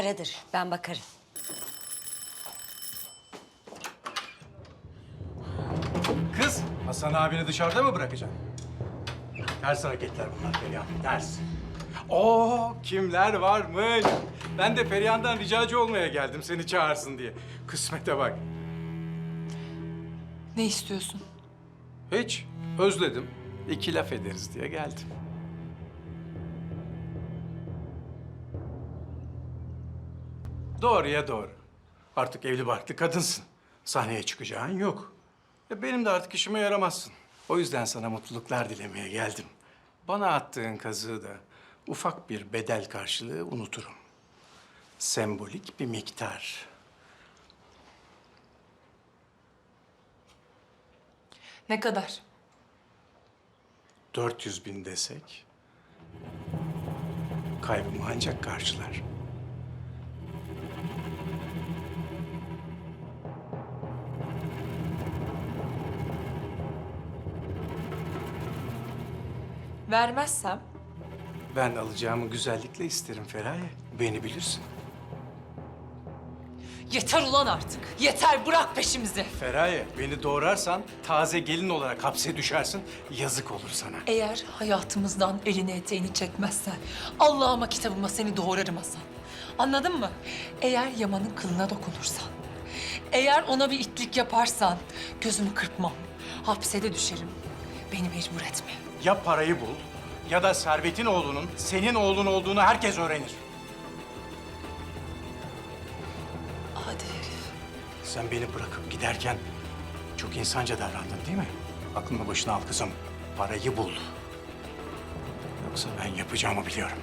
paradır. Ben bakarım. Kız, Hasan abini dışarıda mı bırakacaksın? Ters hareketler bunlar Perihan, ters. Oo, kimler varmış? Ben de Perihan'dan ricacı olmaya geldim seni çağırsın diye. Kısmete bak. Ne istiyorsun? Hiç, özledim. İki laf ederiz diye geldim. Doğruya doğru. Artık evli barklı kadınsın. Sahneye çıkacağın yok. E benim de artık işime yaramazsın. O yüzden sana mutluluklar dilemeye geldim. Bana attığın kazığı da ufak bir bedel karşılığı unuturum. Sembolik bir miktar. Ne kadar? 400 bin desek kaybımı ancak karşılar. Vermezsem Ben alacağımı güzellikle isterim Feraye. Beni bilirsin. yeter ulan artık. Yeter bırak peşimizi. Feraye, beni doğrarsan taze gelin olarak hapse düşersin. Yazık olur sana. Eğer hayatımızdan elini eteğini çekmezsen Allah'ıma kitabıma seni doğrarım Hasan. Anladın mı? Eğer Yaman'ın kılına dokunursan, eğer ona bir itlik yaparsan gözümü kırpmam. Hapse düşerim. Beni mecbur etme. Ya parayı bul ya da Servet'in oğlunun senin oğlun olduğunu herkes öğrenir. Hadi herif. Sen beni bırakıp giderken çok insanca davrandın değil mi? Aklını başına al kızım. Parayı bul. Yoksa ben yapacağımı biliyorum.